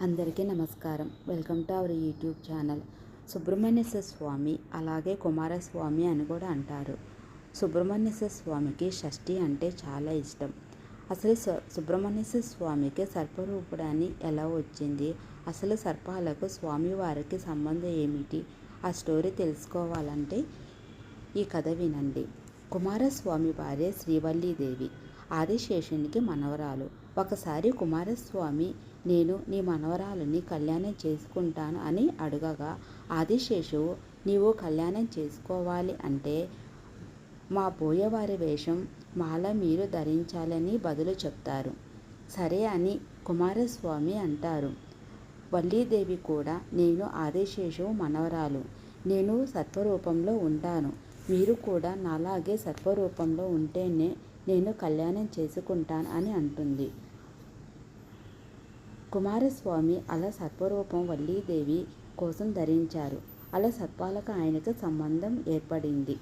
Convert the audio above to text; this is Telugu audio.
అందరికీ నమస్కారం. Welcome to our YouTube channel. Subrahmanyeswara Swamy అలాగే కుమారస్వామి అని కూడా అంటారు. సుబ్రహ్మణ్యేశ్వర స్వామికి షష్ఠి అంటే చాలా ఇష్టం. అసలు సు- సుబ్రహ్మణ్యేశ్వర స్వామికి సర్పరూపుడని ఎలా వచ్చింది? అసలు సర్పాలకు స్వామివారికి సంబంధం ఏమిటి? ఆ స్టోరీ తెలుసుకోవాలంటే ఈ కథ వినండి. కుమారస్వామి భార్య శ్రీవల్లీదేవి. ఆదిశేషునికి మనవరాలు. ఒకసారి కుమారస్వామి నేను నీ మనవరాలని కళ్యాణం చేసుకుంటాను అని అడగగా ఆదిశేషువు నీవు కళ్యాణం చేసుకోవాలి అంటే మా బోయవారి వేషం మాల మీరు ధరించాలని బదులు చెప్తారు. సరే అని కుమారస్వామి అంటారు. వల్లీదేవి కూడా నేను ఆదిశేషువు మనవరాలు. నేను సత్వరూపంలో ఉంటాను. మీరు కూడా నాలాగే సత్వరూపంలో ఉంటేనే నేను కళ్యాణం చేసుకుంటాను అని అంటుంది. కుమారస్వామి అలా సర్వరూపం వల్లీదేవి కోసం ధరించారు. అలా సత్వాలకు ఆయనకు సంబంధం ఏర్పడింది.